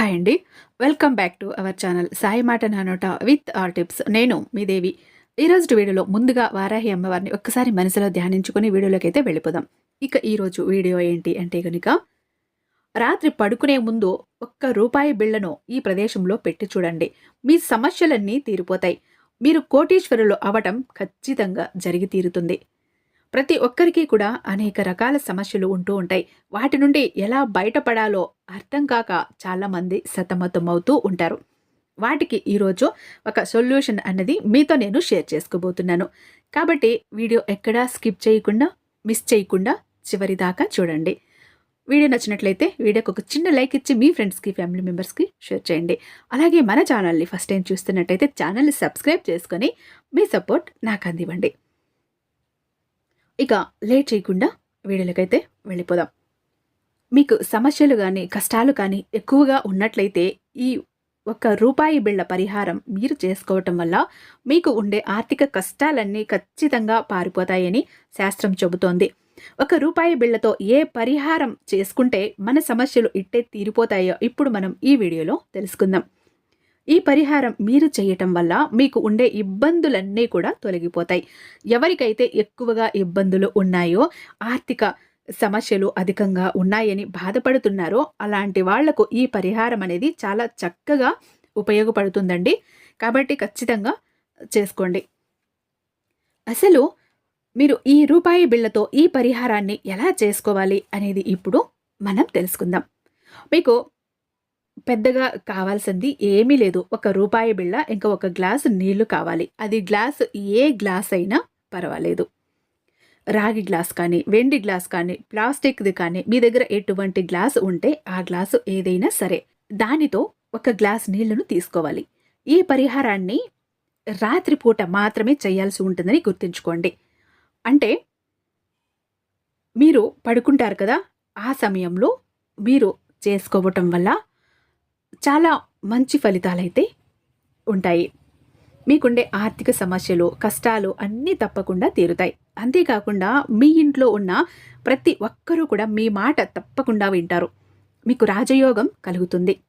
Hi అండి. Welcome back to our channel Sai మాట నానోట విత్ ఆర్ టిప్స్. నేను మీ దేవి. ఈరోజు వీడియోలో ముందుగా వారాహి అమ్మవారిని ఒక్కసారి మనసులో ధ్యానించుకుని వీడియోలోకి అయితే వెళ్ళిపోదాం. ఇక ఈరోజు వీడియో ఏంటి అంటే కనుక రాత్రి పడుకునే ముందు ఒక్క రూపాయి బిళ్ళను ఈ ప్రదేశంలో పెట్టి చూడండి. మీ సమస్యలన్నీ తీరిపోతాయి. మీరు కోటీశ్వరులు అవటం ఖచ్చితంగా జరిగి తీరుతుంది. ప్రతి ఒక్కరికి కూడా అనేక రకాల సమస్యలు ఉంటూ ఉంటాయి. వాటి నుండి ఎలా బయటపడాలో అర్థం కాక చాలామంది సతమతమవుతూ ఉంటారు. వాటికి ఈరోజు ఒక సొల్యూషన్ అన్నది మీతో నేను షేర్ చేసుకోబోతున్నాను. కాబట్టి వీడియో ఎక్కడా స్కిప్ చేయకుండా మిస్ చేయకుండా చివరి దాకా చూడండి. వీడియో నచ్చినట్లయితే వీడియోకి ఒక చిన్న లైక్ ఇచ్చి మీ ఫ్రెండ్స్కి ఫ్యామిలీ మెంబర్స్కి షేర్ చేయండి. అలాగే మన ఛానల్ని ఫస్ట్ టైం చూస్తున్నట్టయితే ఛానల్ని సబ్స్క్రైబ్ చేసుకొని మీ సపోర్ట్ నాకు అందివ్వండి. ఇక లేట్ చేయకుండా వీడియోలకైతే వెళ్ళిపోదాం. మీకు సమస్యలు కానీ కష్టాలు కానీ ఎక్కువగా ఉన్నట్లయితే ఈ ఒక్క రూపాయి బిళ్ళ పరిహారం మీరు చేసుకోవటం వల్ల మీకు ఉండే ఆర్థిక కష్టాలన్నీ ఖచ్చితంగా పారిపోతాయని శాస్త్రం చెబుతోంది. ఒక రూపాయి బిళ్ళతో ఏ పరిహారం చేసుకుంటే మన సమస్యలు ఇట్టే తీరిపోతాయో ఇప్పుడు మనం ఈ వీడియోలో తెలుసుకుందాం. ఈ పరిహారం మీరు చేయటం వల్ల మీకు ఉండే ఇబ్బందులన్నీ కూడా తొలగిపోతాయి. ఎవరికైతే ఎక్కువగా ఇబ్బందులు ఉన్నాయో ఆర్థిక సమస్యలు అధికంగా ఉన్నాయని బాధపడుతున్నారో అలాంటి వాళ్ళకు ఈ పరిహారం అనేది చాలా చక్కగా ఉపయోగపడుతుందండి. కాబట్టి ఖచ్చితంగా చేసుకోండి. అసలు మీరు ఈ రూపాయి బిళ్ళతో ఈ పరిహారాన్ని ఎలా చేసుకోవాలి అనేది ఇప్పుడు మనం తెలుసుకుందాం. మీకు పెద్దగా కావాల్సింది ఏమీ లేదు. ఒక రూపాయి బిళ్ళ ఇంకా ఒక గ్లాసు నీళ్ళు కావాలి. అది గ్లాస్ ఏ గ్లాస్ అయినా పర్వాలేదు. రాగి గ్లాస్ కానీ వెండి గ్లాస్ కానీ ప్లాస్టిక్ది కానీ మీ దగ్గర ఎటువంటి గ్లాస్ ఉంటే ఆ గ్లాసు ఏదైనా సరే దానితో ఒక గ్లాస్ నీళ్ళను తీసుకోవాలి. ఈ పరిహారాన్ని రాత్రిపూట మాత్రమే చేయాల్సి ఉంటుందని గుర్తుంచుకోండి. అంటే మీరు పడుకుంటారు కదా ఆ సమయంలో మీరు చేసుకోవటం వల్ల చాలా మంచి ఫలితాలైతే ఉంటాయి. మీకుండే ఆర్థిక సమస్యలు కష్టాలు అన్నీ తప్పకుండా తీరుతాయి. అంతేకాకుండా మీ ఇంట్లో ఉన్న ప్రతి ఒక్కరూ కూడా మీ మాట తప్పకుండా వింటారు. మీకు రాజయోగం కలుగుతుంది.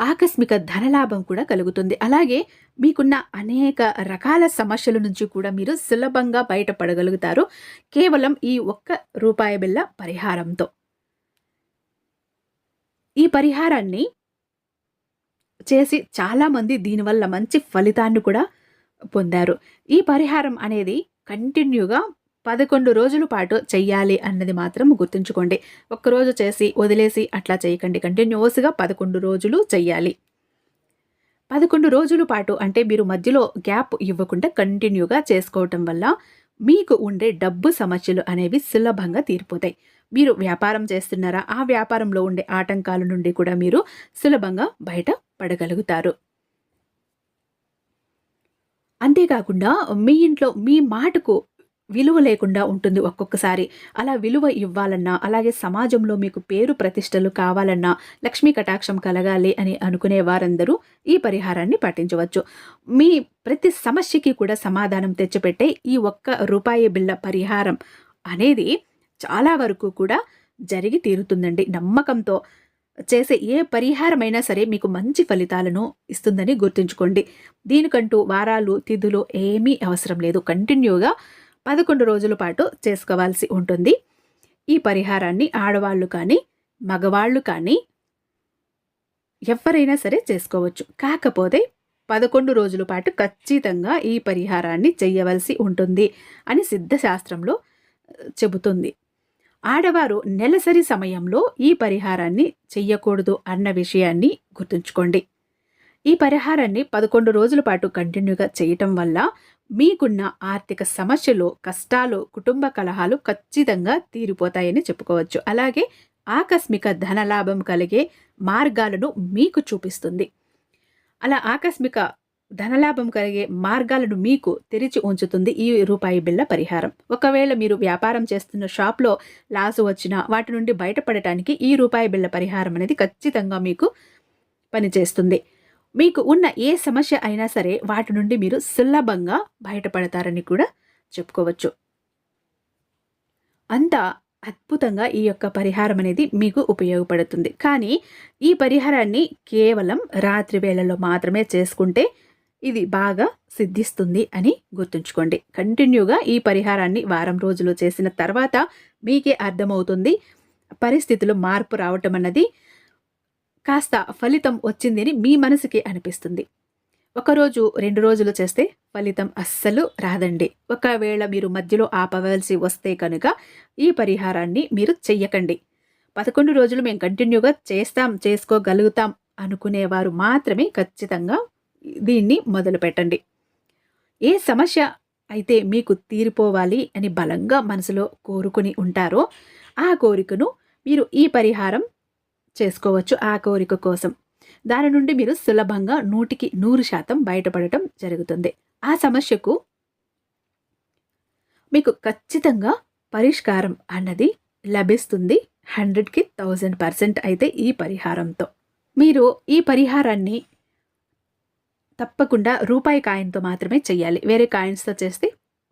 ఆకస్మిక ధనలాభం కూడా కలుగుతుంది. అలాగే మీకున్న అనేక రకాల సమస్యల నుంచి కూడా మీరు సులభంగా బయటపడగలుగుతారు. కేవలం ఈ ఒక్క రూపాయి బిల్ల పరిహారంతో. ఈ పరిహారాన్ని చేసి చాలామంది దీనివల్ల మంచి ఫలితాన్ని కూడా పొందారు. ఈ పరిహారం అనేది కంటిన్యూగా పదకొండు రోజుల పాటు చెయ్యాలి అన్నది మాత్రం గుర్తుంచుకోండి. ఒక్కరోజు చేసి వదిలేసి అట్లా చేయకండి. కంటిన్యూస్గా పదకొండు రోజులు చెయ్యాలి. పదకొండు రోజుల పాటు అంటే మీరు మధ్యలో గ్యాప్ ఇవ్వకుండా కంటిన్యూగా చేసుకోవటం వల్ల మీకు ఉండే డబ్బు సమస్యలు అనేవి సులభంగా తీరిపోతాయి. మీరు వ్యాపారం చేస్తున్నారా? ఆ వ్యాపారంలో ఉండే ఆటంకాల నుండి కూడా మీరు సులభంగా బయట పడగలుగుతారు అంతేకాకుండా మీ ఇంట్లో మీ మాటకు విలువ లేకుండా ఉంటుంది ఒక్కొక్కసారి. అలా విలువ ఇవ్వాలన్నా అలాగే సమాజంలో మీకు పేరు ప్రతిష్టలు కావాలన్నా లక్ష్మీ కటాక్షం కలగాలి అని అనుకునే వారందరూ ఈ పరిహారాన్ని పాటించవచ్చు. మీ ప్రతి సమస్యకి కూడా సమాధానం తెచ్చిపెట్టే ఈ ఒక్క రూపాయి బిళ్ళ పరిహారం అనేది చాలా వరకు కూడా జరిగి తీరుతుందండి. నమ్మకంతో చేసే ఏ పరిహారమైనా సరే మీకు మంచి ఫలితాలను ఇస్తుందని గుర్తుంచుకోండి. దీనికంటూ వారాలు తిథులు ఏమీ అవసరం లేదు. కంటిన్యూగా పదకొండు రోజుల పాటు చేసుకోవాల్సి ఉంటుంది. ఈ పరిహారాన్ని ఆడవాళ్ళు కానీ మగవాళ్ళు కానీ ఎవరైనా సరే చేసుకోవచ్చు. కాకపోతే పదకొండు రోజుల పాటు ఖచ్చితంగా ఈ పరిహారాన్ని చేయవలసి ఉంటుంది అని సిద్ధశాస్త్రంలో చెబుతుంది. ఆడవారు నెలసరి సమయంలో ఈ పరిహారాన్ని చెయ్యకూడదు అన్న విషయాన్ని గుర్తుంచుకోండి. ఈ పరిహారాన్ని పదకొండు రోజుల పాటు కంటిన్యూగా చేయటం వల్ల మీకున్న ఆర్థిక సమస్యలు కష్టాలు కుటుంబ కలహాలు ఖచ్చితంగా తీరిపోతాయని చెప్పుకోవచ్చు. అలాగే ఆకస్మిక ధనలాభం కలిగే మార్గాలను మీకు చూపిస్తుంది. అలా ఆకస్మిక ధనలాభం కలిగే మార్గాలను మీకు తెరిచి ఉంచుతుంది ఈ రూపాయి బిళ్ళ పరిహారం. ఒకవేళ మీరు వ్యాపారం చేస్తున్న షాప్లో లాసు వచ్చినా వాటి నుండి బయటపడటానికి ఈ రూపాయి బిళ్ళ పరిహారం అనేది ఖచ్చితంగా మీకు పనిచేస్తుంది. మీకు ఉన్న ఏ సమస్య అయినా సరే వాటి నుండి మీరు సులభంగా బయటపడతారని కూడా చెప్పుకోవచ్చు. అంతా అద్భుతంగా ఈ యొక్క పరిహారం అనేది మీకు ఉపయోగపడుతుంది. కానీ ఈ పరిహారాన్ని కేవలం రాత్రి వేళల్లో మాత్రమే చేసుకుంటే ఇది బాగా సిద్ధిస్తుంది అని గుర్తుంచుకోండి. కంటిన్యూగా ఈ పరిహారాన్ని వారం రోజులు చేసిన తర్వాత మీకే అర్థమవుతుంది. పరిస్థితులు మార్పు రావటం అన్నది కాస్త ఫలితం వచ్చిందని మీ మనసుకి అనిపిస్తుంది. ఒకరోజు రెండు రోజులు చేస్తే ఫలితం అస్సలు రాదండి. ఒకవేళ మీరు మధ్యలో ఆపవలసి వస్తే కనుక ఈ పరిహారాన్ని మీరు చెయ్యకండి. పదకొండు రోజులు మేము కంటిన్యూగా చేస్తాం చేసుకోగలుగుతాం అనుకునేవారు మాత్రమే ఖచ్చితంగా దీన్ని మొదలు పెట్టండి. ఏ సమస్య అయితే మీకు తీరిపోవాలి అని బలంగా మనసులో కోరుకుని ఉంటారో ఆ కోరికను మీరు ఈ పరిహారం చేసుకోవచ్చు ఆ కోరిక కోసం. దాని నుండి మీరు సులభంగా నూటికి నూరు శాతం బయటపడటం జరుగుతుంది. ఆ సమస్యకు మీకు ఖచ్చితంగా పరిష్కారం అన్నది లభిస్తుంది హండ్రెడ్కి థౌజండ్ పర్సెంట్ అయితే ఈ పరిహారంతో. మీరు ఈ పరిహారాన్ని తప్పకుండా రూపాయి కాయిన్తో మాత్రమే చేయాలి వేరే కాయిన్స్తో చేస్తే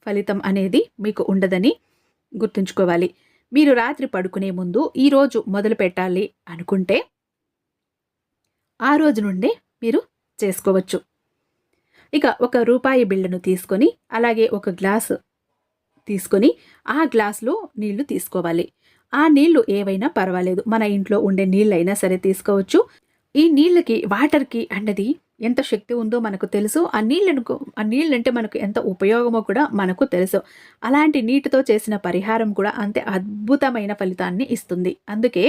ఫలితం అనేది మీకు ఉండదని గుర్తుంచుకోవాలి. మీరు రాత్రి పడుకునే ముందు ఈరోజు మొదలు పెట్టాలి అనుకుంటే ఆ రోజు నుండే మీరు చేసుకోవచ్చు. ఇక ఒక రూపాయి బిళ్ళను తీసుకొని అలాగే ఒక గ్లాసు తీసుకొని ఆ గ్లాసులో నీళ్ళు తీసుకోవాలి. ఆ నీళ్ళు ఏవైనా పర్వాలేదు. మన ఇంట్లో ఉండే నీళ్ళైనా సరే తీసుకోవచ్చు. ఈ నీళ్ళకి వాటర్కి అన్నది ఎంత శక్తి ఉందో మనకు తెలుసు. ఆ నీళ్ళను ఆ నీళ్ళంటే మనకు ఎంత ఉపయోగమో కూడా మనకు తెలుసు. అలాంటి నీటితో చేసిన పరిహారం కూడా అంతే అద్భుతమైన ఫలితాన్ని ఇస్తుంది. అందుకే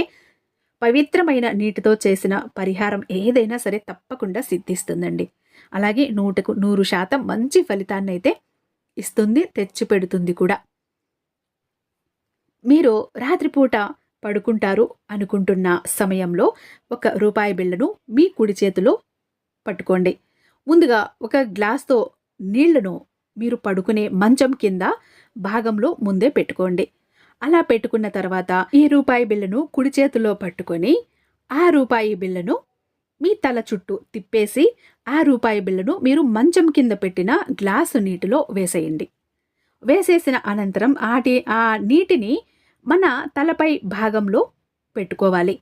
పవిత్రమైన నీటితో చేసిన పరిహారం ఏదైనా సరే తప్పకుండా సిద్ధిస్తుందండి. అలాగే నూటకు నూరు శాతం మంచి ఫలితాన్ని అయితే ఇస్తుంది తెచ్చిపెడుతుంది కూడా. మీరు రాత్రిపూట పడుకుంటారు అనుకుంటున్న సమయంలో ఒక రూపాయి బిళ్ళను మీ కుడి చేతిలో పట్టుకోండి. ముందుగా ఒక గ్లాస్తో నీళ్ళను మీరు పడుకునే మంచం కింద భాగంలో ముందే పెట్టుకోండి. అలా పెట్టుకున్న తర్వాత ఈ రూపాయి బిళ్ళను కుడి చేతిలో పట్టుకొని ఆ రూపాయి బిళ్ళను మీ తల చుట్టూ తిప్పేసి ఆ రూపాయి బిళ్ళను మీరు మంచం కింద పెట్టిన గ్లాసు నీటిలో వేసేయండి. వేసేసిన అనంతరం ఆటి ఆ నీటిని మన తలపై భాగంలో పెట్టుకోవాలి.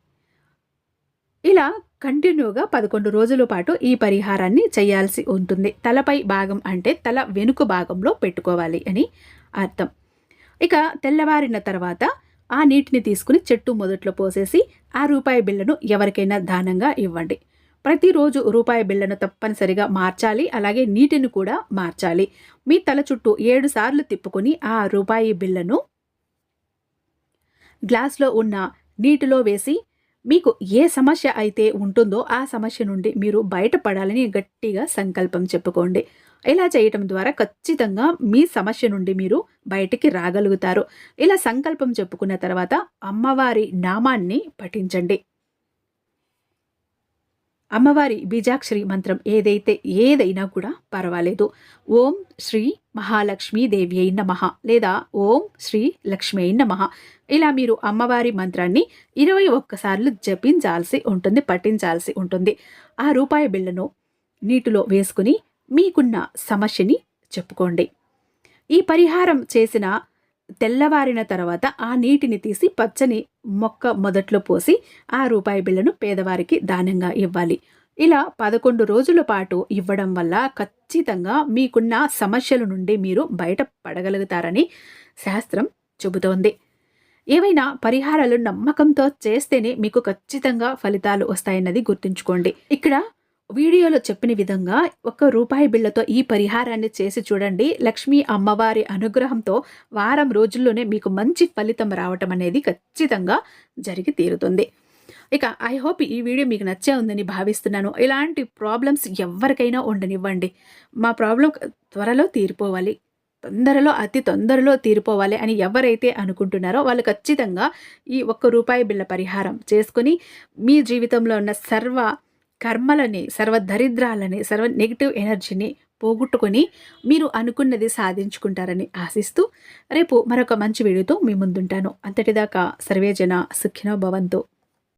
ఇలా కంటిన్యూగా పదకొండు రోజుల పాటు ఈ పరిహారాన్ని చేయాల్సి ఉంటుంది. తలపై భాగం అంటే తల వెనుక భాగంలో పెట్టుకోవాలి అని అర్థం. ఇక తెల్లవారిన తర్వాత ఆ నీటిని తీసుకుని చెట్టు మొదట్లో పోసేసి ఆ రూపాయి బిళ్ళను ఎవరికైనా దానంగా ఇవ్వండి. ప్రతిరోజు రూపాయి బిళ్ళను తప్పనిసరిగా మార్చాలి అలాగే నీటిని కూడా మార్చాలి. మీ తల చుట్టూ ఏడు సార్లు తిప్పుకొని ఆ రూపాయి బిళ్ళను గ్లాస్లో ఉన్న నీటిలో వేసి మీకు ఏ సమస్య అయితే ఉంటుందో ఆ సమస్య నుండి మీరు బయటపడాలని గట్టిగా సంకల్పం చెప్పుకోండి. ఇలా చేయటం ద్వారా ఖచ్చితంగా మీ సమస్య నుండి మీరు బయటికి రాగలుగుతారు. ఇలా సంకల్పం చెప్పుకున్న తర్వాత అమ్మవారి నామాన్ని పఠించండి. అమ్మవారి బీజాక్షరి మంత్రం ఏదైతే ఏదైనా కూడా పర్వాలేదు. ఓం శ్రీ మహాలక్ష్మీ దేవి అయిన నమ లేదా ఓం శ్రీ లక్ష్మి అయిన నమ. ఇలా మీరు అమ్మవారి మంత్రాన్ని ఇరవై ఒక్కసార్లు జపించాల్సి ఉంటుంది పఠించాల్సి ఉంటుంది. ఆ రూపాయి బిళ్ళను నీటిలో వేసుకుని మీకున్న సమస్యని చెప్పుకోండి. ఈ పరిహారం చేసిన తెల్లవారిన తర్వాత ఆ నీటిని తీసి పచ్చని మొక్క మొదట్లో పోసి ఆ రూపాయి బిళ్ళను పేదవారికి దానంగా ఇవ్వాలి. ఇలా పదకొండు రోజుల పాటు ఇవ్వడం వల్ల ఖచ్చితంగా మీకున్న సమస్యల నుండి మీరు బయట పడగలుగుతారని శాస్త్రం చెబుతోంది. ఏవైనా పరిహారాలు నమ్మకంతో చేస్తేనే మీకు ఖచ్చితంగా ఫలితాలు వస్తాయన్నది గుర్తుంచుకోండి. ఇక్కడ వీడియోలో చెప్పిన విధంగా ఒక రూపాయి బిళ్ళతో ఈ పరిహారాన్ని చేసి చూడండి. లక్ష్మీ అమ్మవారి అనుగ్రహంతో వారం రోజుల్లోనే మీకు మంచి ఫలితం రావటం అనేది ఖచ్చితంగా జరిగి తీరుతుంది. ఇక ఐ హోప్ ఈ వీడియో మీకు నచ్చే ఉందని భావిస్తున్నాను. ఇలాంటి ప్రాబ్లమ్స్ ఎవరికైనా ఉండనివ్వండి. మా ప్రాబ్లం త్వరలో తీరిపోవాలి. తొందరలో అతి తొందరలో తీరిపోవాలి అని ఎవరైతే అనుకుంటున్నారో వాళ్ళు ఖచ్చితంగా ఈ ఒక్క రూపాయి బిళ్ళ పరిహారం చేసుకుని మీ జీవితంలో ఉన్న సర్వ కర్మలని సర్వ దరిద్రాలని సర్వ నెగిటివ్ ఎనర్జీని పోగొట్టుకొని మీరు అనుకున్నది సాధించుకుంటారని ఆశిస్తూ రేపు మరొక మంచి వీడియోతో మీ ముందుంటాను. అంతటిదాకా సర్వేజన సుఖినో భవంతో.